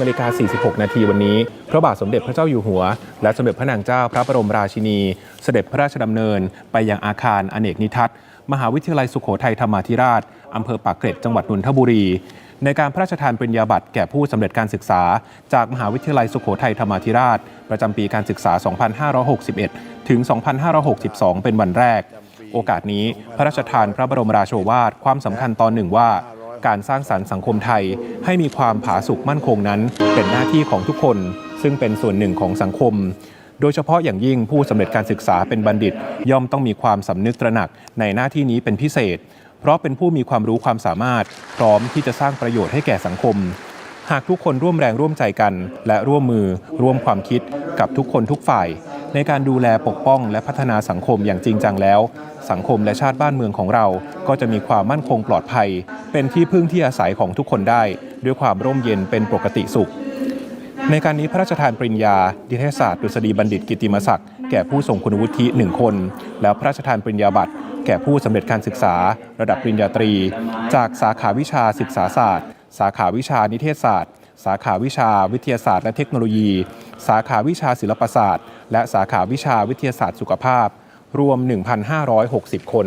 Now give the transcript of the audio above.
นาฬิกา 46 นาทีวันนี้ พระบาทสมเด็จพระเจ้าอยู่หัว และสมเด็จพระนางเจ้าพระบรมราชินี เสด็จพระราชดำเนิน ไปยังอาคารอเนกนิทัศน์ มหาวิทยาลัยสุโขทัยธรรมาธิราช อำเภอปากเกร็ด จังหวัดนนทบุรี ในการพระราชทานปริญญาบัตรแก่ผู้สำเร็จการศึกษา จากมหาวิทยาลัยสุโขทัยธรรมาธิราช ประจำปีการศึกษา 2561 ถึง 2562 เป็นวันแรก โอกาสนี้พระราชทานพระบรมราโชวาทความสำคัญตอนหนึ่งว่า การสร้างสรรค์สังคมไทย ให้มีความผาสุกมั่นคงนั้น เป็นหน้าที่ของทุกคน ซึ่งเป็นส่วนหนึ่งของสังคม โดยเฉพาะอย่างยิ่งผู้สำเร็จการศึกษาเป็นบัณฑิต ย่อมต้องมีความสำนึกตระหนักในหน้าที่นี้เป็นพิเศษ เพราะเป็นผู้มีความรู้ความสามารถ พร้อมที่จะสร้างประโยชน์ให้แก่สังคม หากทุกคนร่วมแรงร่วมใจกัน และร่วมมือร่วมความคิดกับทุกคนทุกฝ่าย ในการดูแลปกป้องและพัฒนาสังคมอย่างจริงจังแล้ว สังคมและชาติบ้านเมืองของเรา ก็จะมีความมั่นคงปลอดภัย เป็นที่พึ่งที่อาศัยของทุกคนได้ ด้วยความร่มเย็นเป็นปกติสุข ในการนี้พระราชทานปริญญา ดิเทศศาสตร์ดุษฎีบัณฑิตกิติมศักดิ์แก่ผู้ทรงคุณวุฒิหนึ่งคน แล้วพระราชทานปริญญาบัตรแก่ผู้สำเร็จการศึกษา ระดับปริญญาตรี จากสาขาวิชาศึกษาศาสตร์ สาขาวิชานิเทศศาสตร์ สาขาวิชาวิทยาศาสตร์และเทคโนโลยี สาขาวิชาศิลปศาสตร์ และสาขาวิชาวิทยาศาสตร์สุขภาพ รวม 1,560 คน